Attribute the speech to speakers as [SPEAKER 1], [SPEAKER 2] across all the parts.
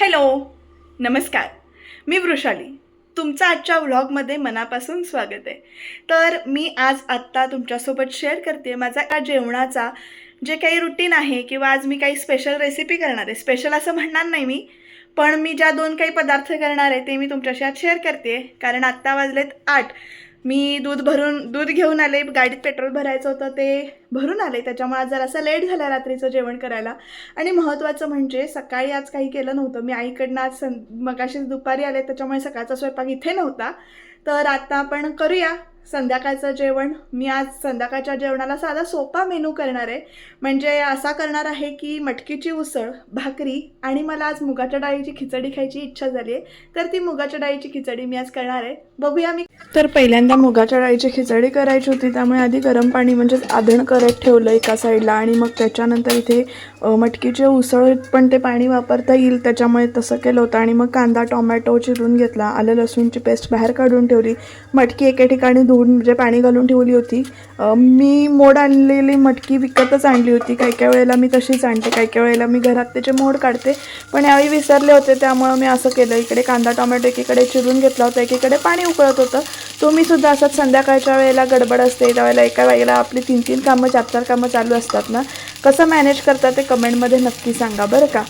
[SPEAKER 1] Hello नमस्कार. मी वृषाली. तुमचं आजच्या व्लॉगमध्ये मनापासून स्वागत आहे. तर मी आज आत्ता तुमच्यासोबत शेअर करते माझा या जेवणाचा जे काही रुटीन आहे किंवा आज मी काही स्पेशल रेसिपी करणार आहे. स्पेशल असं म्हणणार नाही मी पण मी ज्या दोन काही पदार्थ करणार आहे ते मी तुमच्याशी आज शेअर करते. कारण आत्ता वाजलेत आठ. मी दूध भरून दूध घेऊन आले गाडीत पेट्रोल भरायचं होतं ते भरून आले. त्याच्यामुळे आज जरासा लेट झाला रात्रीचं जेवण करायला. आणि महत्त्वाचं म्हणजे सकाळी आज काही केलं नव्हतं. मी आईकडनं आज सं मगाशीच दुपारी आले त्याच्यामुळे सकाळचा स्वयंपाक इथे नव्हता. तर आता आपण करूया. संध्याकाळचं जेवण. मी आज संध्याकाळच्या जेवणाला साधा सोपा मेनू करणार आहे. म्हणजे असा करणार आहे की मटकीची उसळ भाकरी आणि मला आज मुगाच्या डाळीची खिचडी खायची इच्छा झाली आहे. तर ती मुगाच्या डाळीची खिचडी मी आज करणार आहे. बघूया मी. तर पहिल्यांदा मुगाच्या डाळीची खिचडी करायची होती त्यामुळे आधी गरम पाणी म्हणजेच आधण करत ठेवलं एका साईडला आणि मग त्याच्यानंतर इथे मटकीचे उसळ पण ते पाणी वापरता येईल त्याच्यामुळे तसं केलं होतं. आणि मग कांदा टोमॅटो चिरून घेतला आलं लसूणची पेस्ट बाहेर काढून ठेवली. मटकी एके ठिकाणी धुवून म्हणजे पाणी घालून ठेवली होती. मी मोड आणलेली मटकी विकतच आणली होती. काही काही वेळेला मी तशीच आणते काही काही वेळेला मी घरात त्याचे मोड काढते. पण यावेळी विसरले होते त्यामुळं मी असं केलं. इकडे कांदा टोमॅटो एकीकडे चिरून घेतला होता एकीकडे पाणी उकळत होतं. तो मी सुद्धा असंच संध्याकाळच्या वेळेला गडबड असते. त्यावेळेला एका वेळेला आपली तीन तीन कामं चार चार कामं चालू असतात ना. कसं मॅनेज करता ते कमेंटमध्ये नक्की सांगा बरं का?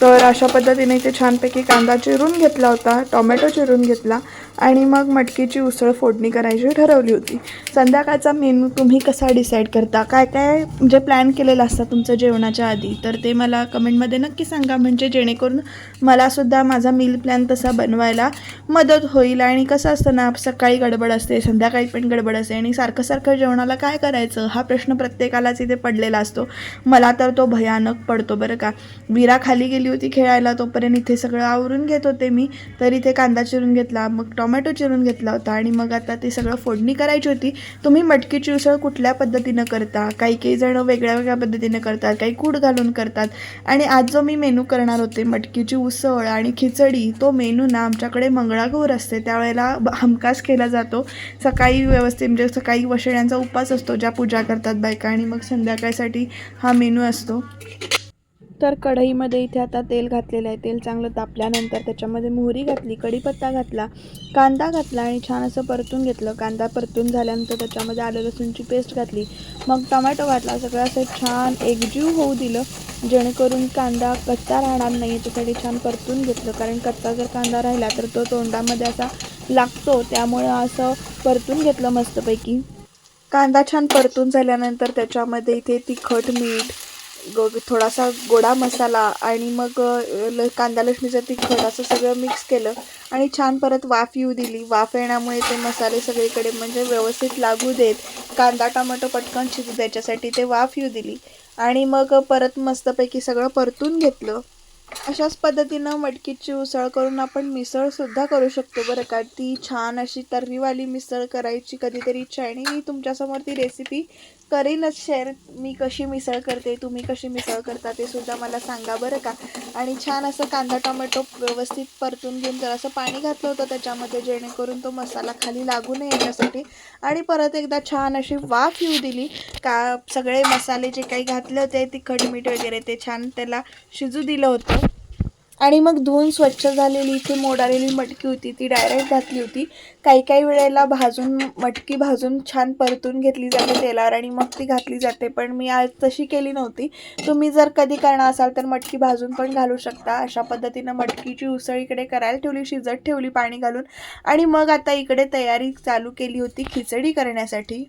[SPEAKER 1] तर अशा पद्धतीने इथे छानपैकी कांदा चिरून घेतला होता टोमॅटो चिरून घेतला आणि मग मटकीची उसळ फोडणी करायची ठरवली होती. संध्याकाळचा मेनू तुम्ही कसा डिसाईड करता? काय काय म्हणजे प्लॅन केलेलं असतं तुमचं जेवणाच्या आधी? तर ते मला कमेंटमध्ये नक्की सांगा. म्हणजे जेणेकरून मलासुद्धा माझा मील प्लॅन तसा बनवायला मदत होईल आणि कसं असतं ना सकाळी गडबड असते संध्याकाळी पण गडबड असते आणि सारखं सारखं जेवणाला काय करायचं? हा प्रश्न प्रत्येकालाच इथे पडलेला असतो. मला तर तो भयानक पडतो बरं का. विरा खाली गेली होती खेळायला तोपर्यंत इथे सगळं आवरून घेत होते मी. तर इथे कांदा चिरून घेतला मग टोमॅटो चिरून घेतला होता आणि मग आता ते सगळं फोडणी करायची होती. तुम्ही मटकीची उसळ कुठल्या पद्धतीनं करता? काही काही जणं वेगळ्या वेगळ्या पद्धतीनं करतात काही कूड घालून करतात. आणि आज जो मी मेनू करणार होते मटकीची उसळ आणि खिचडी तो मेनू ना आमच्याकडे मंगळागौर असते. त्यावेळेला हमकास हमखास केला जातो. सकाळी व्यवस्थित म्हणजे सकाळी वशिण्यांचा उपास असतो ज्या पूजा करतात बायका. आणि मग संध्याकाळसाठी हा मेनू असतो. तर कढईमध्ये इथे आता तेल घातलेलं आहे. तेल चांगलं तापल्यानंतर त्याच्यामध्ये मोहरी घातली कढीपत्ता घातला कांदा घातला आणि छान असं परतून घेतलं. कांदा परतून झाल्यानंतर त्याच्यामध्ये आलं लसूणची पेस्ट घातली. मग टोमॅटो घातला. सगळं असं छान एकजीव होऊ दिलं. जेणेकरून कांदा कच्चा राहणार नाही. याच्यासाठी छान परतून घेतलं. कारण कच्चा जर कांदा राहिला तर तो तोंडामध्ये असा लागतो. त्यामुळं असं परतून घेतलं मस्तपैकी. कांदा छान परतून झाल्यानंतर त्याच्यामध्ये इथे तिखट मीठ ग थोडासा गोडा मसाला आणि मग ल कांदा लसणीचं तिखट असं सगळं मिक्स केलं आणि छान परत वाफ येऊ दिली. वाफ येण्यामुळे ते मसाले सगळीकडे म्हणजे व्यवस्थित लागू देत. कांदा टोमॅटो पटकन शिजू त्याच्यासाठी ते वाफ येऊ दिली आणि मग परत मस्तपैकी सगळं परतून घेतलं. अशाच पद्धतीनं मटकीची उसळ करून आपण मिसळसुद्धा करू शकतो बरं का. ती छान अशी तर्रीवाली मिसळ करायची कधीतरी. इच्छा आहे आणि मी तुमच्यासमोर ती रेसिपी करीनच शेअर मी कशी मिसळ करते तुम्ही कशी मिसळ करता ते सुद्धा मला सांगा बरं का? आणि छान असं कांदा टोमॅटो व्यवस्थित परतून घेऊन जर असं पाणी घातलं होतं त्याच्यामध्ये जेणेकरून तो मसाला खाली लागू नये याच्यासाठी आणि परत एकदा छान अशी वाफ येऊ दिली. का सगळे मसाले जे काही घातले होते तिखट मीठ वगैरे ते छान त्याला शिजू दिलं होतं. आणि मग धुवून स्वच्छ झालेली इथे मोडालेली मटकी होती ती डायरेक्ट घातली होती. काही काही वेळेला भाजून मटकी भाजून छान परतून घेतली जाते तेलावर आणि मग ती घातली जाते. पण मी आज तशी केली नव्हती. तुम्ही जर कधी करणार असाल तर मटकी भाजून पण घालू शकता. अशा पद्धतीनं मटकीची उसळ इकडे करायला ठेवली शिजत ठेवली पाणी घालून. आणि मग आता इकडे तयारी चालू केली होती खिचडी करण्यासाठी.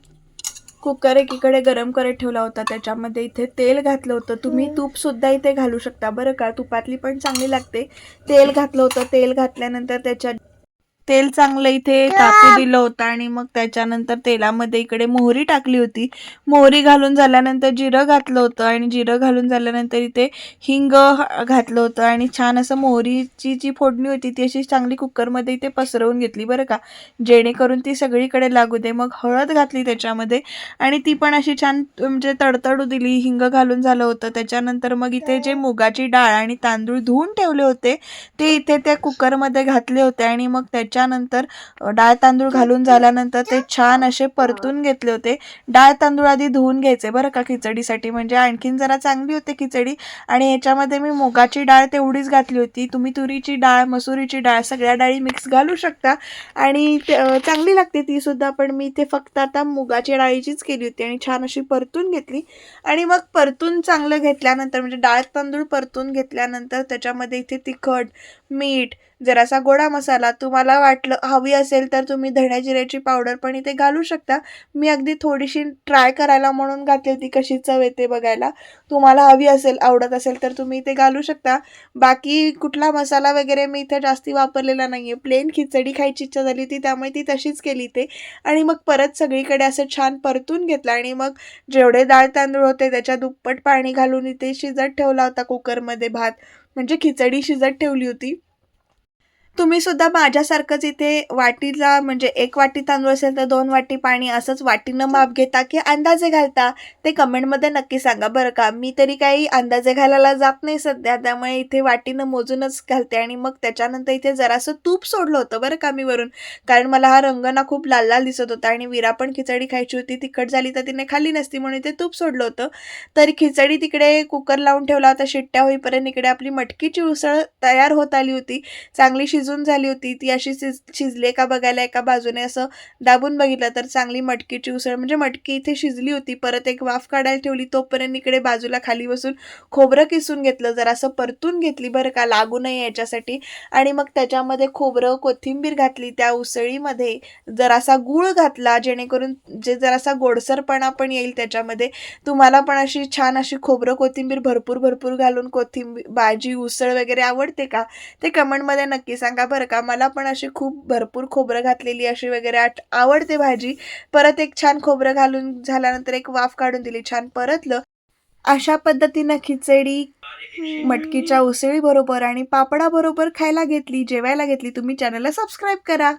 [SPEAKER 1] कुकर एकीकडे गरम करत ठेवला होता त्याच्यामध्ये इथे तेल घातलं होतं. तुम्ही तूपसुद्धा इथे घालू शकता. बरं का? तुपातली पण चांगली लागते. तेल घातलं होतं. तेल घातल्यानंतर त्याच्यात तेल चांगलं इथे तापू दिलं होतं आणि मग त्याच्यानंतर तेलामध्ये इकडे मोहरी टाकली होती. मोहरी घालून झाल्यानंतर जिरं घातलं होतं आणि जिरं घालून झाल्यानंतर इथे हिंग घातलं होतं आणि छान असं मोहरीची जी फोडणी होती ती अशी चांगली कुकरमध्ये इथे पसरवून घेतली बरं का. जेणेकरून ती सगळीकडे लागू दे. मग हळद घातली त्याच्यामध्ये आणि ती पण अशी छान म्हणजे तडतडू दिली. हिंग घालून झालं होतं. त्याच्यानंतर मग इथे जे मुगाची डाळ आणि तांदूळ धुवून ठेवले होते ते इथे त्या कुकरमध्ये घातले होते आणि मग त्याच्यात त्याच्यानंतर डाळ तांदूळ घालून झाल्यानंतर ते छान असे परतून घेतले होते. डाळ तांदूळ आधी धुवून घ्यायचे बरं का खिचडीसाठी. म्हणजे आणखीन जरा चांगली होते खिचडी. आणि ह्याच्यामध्ये मी मुगाची डाळ तेवढीच घातली होती. तुम्ही तुरीची डाळ मसुरीची डाळ सगळ्या डाळी मिक्स घालू शकता. आणि ते, चांगली लागते ती सुद्धा. पण मी ते फक्त आता मुगाची डाळीचीच केली होती आणि छान अशी परतून घेतली. आणि मग परतून चांगलं घेतल्यानंतर म्हणजे डाळ तांदूळ परतून घेतल्यानंतर त्याच्यामध्ये इथे तिखट मीठ जरासा गोडा मसाला तुम्हाला वाटलं हवी असेल तर तुम्ही धण्या जिऱ्याची पावडर पण इथे घालू शकता. मी अगदी थोडीशी ट्राय करायला म्हणून घातली होती कशी चव येते बघायला. तुम्हाला हवी असेल आवडत असेल तर तुम्ही इथे घालू शकता. बाकी कुठला मसाला वगैरे मी इथे जास्ती वापरलेला नाही आहे प्लेन खिचडी खायची इच्छा झाली होती त्यामुळे ती तशीच केली ते आणि मग परत सगळीकडे असं छान परतून घेतलं आणि मग जेवढे डाळ तांदूळ होते त्याच्या दुप्पट पाणी घालून इथे शिजत ठेवला होता कुकरमध्ये भात. म्हणजे खिचडी शिजत ठेवली होती. तुम्ही सुद्धा माझ्यासारखंच इथे वाटीला म्हणजे एक वाटी तांदूळ असेल तर दोन वाटी पाणी असंच वाटीनं माप घेता की अंदाजे घालता? ते कमेंटमध्ये नक्की सांगा बरं का. मी तरी काही अंदाजे घालायला जात नाही सध्या त्यामुळे इथे वाटीनं मोजूनच घालते आणि मग त्याच्यानंतर इथे जरासं तूप सोडलं होतं बरं का मी वरून. कारण मला हा रंग ना खूप लाल लाल दिसत होता आणि विरा पण खिचडी खायची होती तिखट झाली तर तिने खाल्ली नसती म्हणून इथे तूप सोडलं होतं. तर खिचडी तिकडे कुकर लावून ठेवला होता शिट्ट्या होईपर्यंत इकडे आपली मटकीची उसळ तयार होत आली होती. चांगली शिजून झाली होती ती अशी शिज शिजली का बघायला एका बाजूने असं दाबून बघितलं तर चांगली मटकीची उसळ म्हणजे मटकी इथे शिजली होती परत एक वाफ काढायला ठेवली तोपर्यंत इकडे बाजूला खाली बसून खोबरं किसून घेतलं जरासं परतून घेतली बरं का लागू नये याच्यासाठी. आणि मग त्याच्यामध्ये खोबरं कोथिंबीर घातली त्या उसळीमध्ये जरासा गूळ घातला जेणेकरून जे जरासा गोडसरपणा पण येईल त्याच्यामध्ये. तुम्हाला पण अशी छान अशी खोबरं कोथिंबीर भरपूर भरपूर घालून कोथिंबीर भाजी उसळ वगैरे आवडते का? ते कमेंटमध्ये नक्की सांगा. सांगा बरं का मला पण अशी खूप भरपूर खोबरं घातलेली अशी वगैरे आठ आवडते भाजी. परत एक छान खोबरं घालून झाल्यानंतर एक वाफ काढून दिली छान परतलं. अशा पद्धतीनं खिचडी मटकीच्या उसळी बरोबर आणि पापडा बरोबर खायला घेतली जेवायला घेतली. तुम्ही चॅनलला सबस्क्राईब करा.